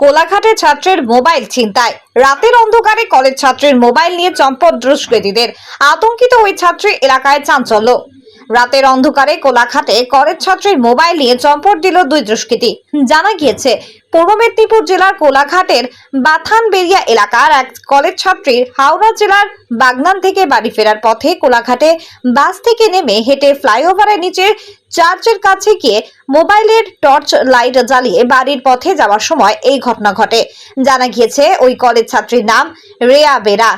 কোলাঘাটে ছাত্রের মোবাইল ছিনতাই। রাতের অন্ধকারে কলেজ ছাত্রের মোবাইল নিয়ে চম্পট দুষ্কৃতীদের। আতঙ্কিত ওই ছাত্রী এলাকায় চাঞ্চল্য। রাতের অন্ধকারে কোলাঘাটে কলেজ ছাত্রীর মোবাইল নিয়ে চম্পট দিল দুই দুষ্কৃতী। জানা গিয়েছে, পূর্ব মেদিনীপুর জেলার কোলাঘাটের বাথানবেরিয়া এলাকার এক কলেজ ছাত্রীর হাওড়া জেলার বাগনান থেকে বাড়ি ফেরার পথে কোলাঘাটে বাস থেকে নেমে হেঁটে ফ্লাইওভারের নিচে চার্চের কাছে গিয়ে মোবাইলের টর্চ লাইট জ্বালিয়ে বাড়ির পথে যাওয়ার সময় এই ঘটনা ঘটে। জানা গিয়েছে, ওই কলেজ ছাত্রীর নাম রেয়া বেরা।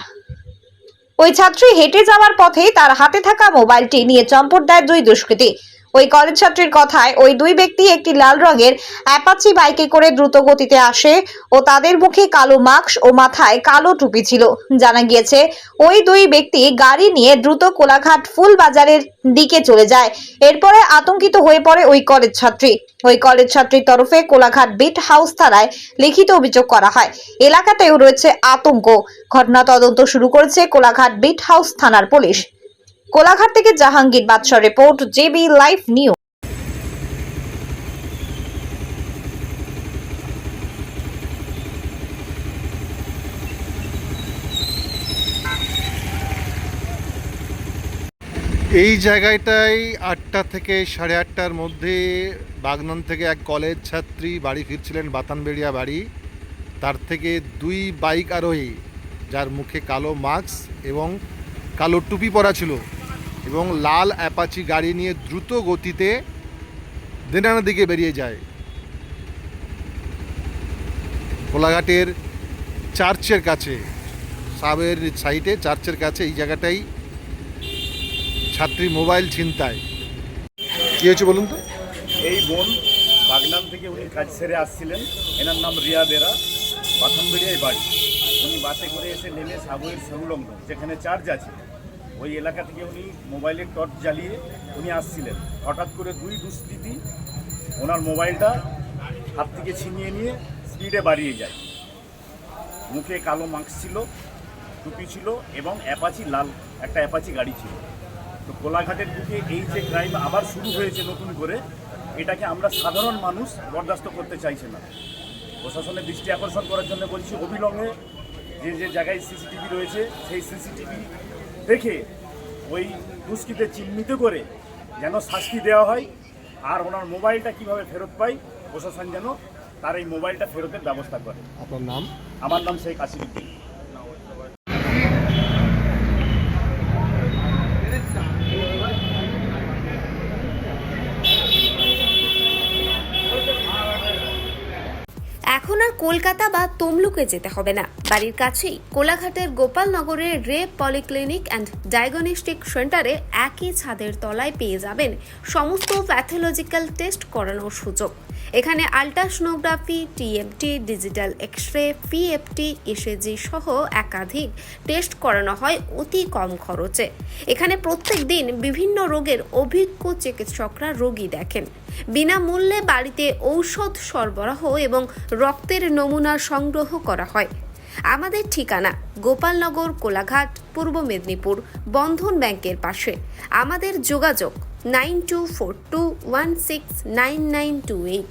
ওই ছাত্রী হেঁটে যাওয়ার পথে তার হাতে থাকা মোবাইলটি নিয়ে চম্পট দেয় দুই দুষ্কৃতী। ওই কলেজ ছাত্রীর কথায় ওই দুই ব্যক্তি একটি লাল রঙের অ্যাপাচি বাইকে করে দ্রুত গতিতে আসে ও তাদের মুখে কালো মাস্ক ও মাথায় কালো টুপি ছিল। জানা গিয়েছে, ওই দুই ব্যক্তি গাড়ি নিয়ে দ্রুত কোলাঘাট ফুল বাজারের দিকে চলে যায়। এরপরে আতঙ্কিত হয়ে পড়ে ওই কলেজ ছাত্রী। ওই কলেজ ছাত্রীর তরফে কোলাঘাট বিট হাউস থানায় লিখিত অভিযোগ করা হয়। এলাকাতেও রয়েছে আতঙ্ক। ঘটনা তদন্ত শুরু করেছে কোলাঘাট বিট হাউস থানার পুলিশ। কোলাঘাট থেকে জাহাঙ্গীর বাদশাহ রিপোর্ট জেবি লাইভ নিউজ। এই জায়গাটায় আটটা থেকে সাড়ে আটটার মধ্যে বাগনান থেকে এক কলেজ ছাত্রী বাড়ি ফিরছিলেন বাতানবেড়িয়া বাড়ি। তার থেকে দুই বাইক আরোহী, যার মুখে কালো মাস্ক এবং কালো টুপি পরা ছিল। এবং লাল অ্যাপাচি গাড়ি নিয়ে দ্রুত গতিতে দেনানা দিকে বেরিয়ে যায়। কোলাঘাটের চার্চের কাছে, সাবের সাইটে, চার্চের কাছে এই জায়গাটাই ছাত্রী মোবাইল ছিনতাই। কি হয়েছে বলুন তো? এই বোন বাগনান থেকে উনি কাজ সেরে আসছিলেন। এনার নাম রিয়া বেরা বাথামবেড়িয়ায় বাড়ি। উনি বাসে করে এসে নেমে সাবুয়ের সংলগ্ন, যেখানে চার্জ আছে। ওই এলাকা থেকে উনি মোবাইলের টর্চ জ্বালিয়ে উনি আসছিলেন। হঠাৎ করে দুই দুষ্কৃতি ওনার মোবাইলটা হাত থেকে ছিনিয়ে নিয়ে স্পিডে বাড়িয়ে যায়। মুখে কালো মাস্ক ছিল, টুপি ছিল এবং অ্যাপাচি লাল, একটা অ্যাপাচি গাড়ি ছিল। তো কোলাঘাটের বুকে এই যে ক্রাইম আবার শুরু হয়েছে নতুন করে, এটাকে আমরা সাধারণ মানুষ বরদাস্ত করতে চাইছে না। প্রশাসনের দৃষ্টি আকর্ষণ করার জন্য বলছি, অবিলম্বে যে যে জায়গায় সিসিটিভি রয়েছে, সেই সিসিটিভি দেখে ওই দুষ্কৃতে চিহ্নিত করে যেন শাস্তি দেওয়া হয় আর ওনার মোবাইলটা কীভাবে ফেরত পাই প্রশাসন যেন তার এই মোবাইলটা ফেরতের ব্যবস্থা করে। আপনার নাম? আমার নাম শেখ আসিফুদ্দিন এখন আর কলকাতা বা তমলুকে যেতে হবে না। বাড়ির কাছেই কোলাঘাটের গোপালনগরের রে পলিক্লিনিক অ্যান্ড ডায়াগনস্টিক সেন্টারে একই ছাদের তলায় পেয়ে যাবেন সমস্ত প্যাথোলজিক্যাল টেস্ট করানোর সুযোগ। এখানে ultrasonography TMT digital X ray PFT ECG সহ একাধিক টেস্ট করানো হয় অতি কম খরচে। এখানে প্রত্যেক দিন বিভিন্ন রোগের অভিজ্ঞ চিকিৎসকরা রোগী দেখেন। বিনামূল্যে বাড়িতে ঔষধ সরবরাহ এবং রক্তের নমুনা সংগ্রহ করা হয়। আমাদের ঠিকানা গোপালনগর, কোলাঘাট, পূর্ব মেদিনীপুর, বন্ধন ব্যাংকের পাশে। আমাদের যোগাযোগ nine two four two one six nine nine two eight.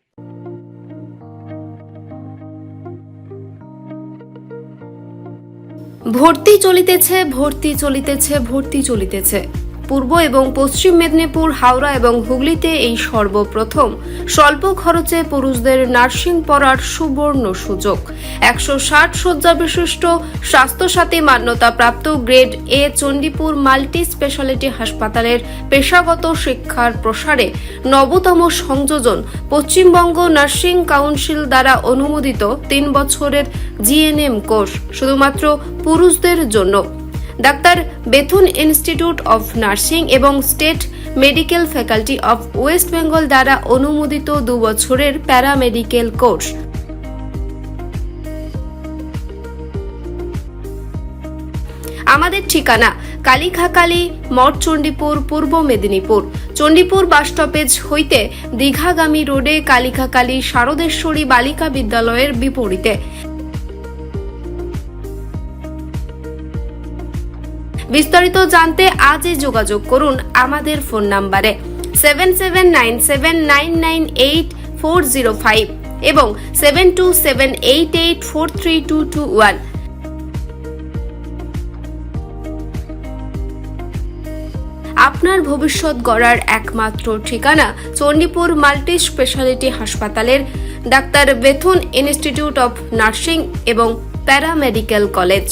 ভর্তি চলিতেছে ভর্তি চলিতেছে ভর্তি চলিতেছে। পূর্ব এবং পশ্চিম মেদিনীপুর, হাওড়া এবং হুগলিতে এই সর্বপ্রথম। স্বল্প খরচে পুরুষদের নার্সিং পড়ার সুবর্ণ সুযোগ। একশো ষাট শয্যা বিশিষ্ট, Swasthya Sathi মান্যতাপ্রাপ্ত grade A Chandipur multi speciality হাসপাতালের পেশাগত শিক্ষার প্রসারে নবতম সংযোজন পশ্চিমবঙ্গ নার্সিং কাউন্সিল দ্বারা অনুমোদিত তিন বছরের জিএনএম কোর্স, শুধুমাত্র পুরুষদের জন্য। Doctor Bethune institute of nursing এবং state medical faculty of West Bengal দ্বারা অনুমোদিত দু বছরের প্যারামেডিকেল কোর্স। আমাদের ঠিকানা কালীখাকালী, মঠ চণ্ডীপুর, পূর্ব মেদিনীপুর। চণ্ডীপুর বাসস্টপেজ হইতে দীঘাগামী রোডে কালীখাকালী শারদেশ্বরী বালিকা বিদ্যালয়ের বিপরীতে। বিস্তারিত জানতে আজই যোগাযোগ করুন আমাদের ফোন নাম্বারে seven seven nine seven nine nine eight four zero five এবং seven two seven eight eight four three two two one আপনার ভবিষ্যৎ গড়ার একমাত্র ঠিকানা চণ্ডীপুর মাল্টি স্পেশালিটি হাসপাতালের doctor Bethune institute of nursing এবং প্যারামেডিক্যাল কলেজ।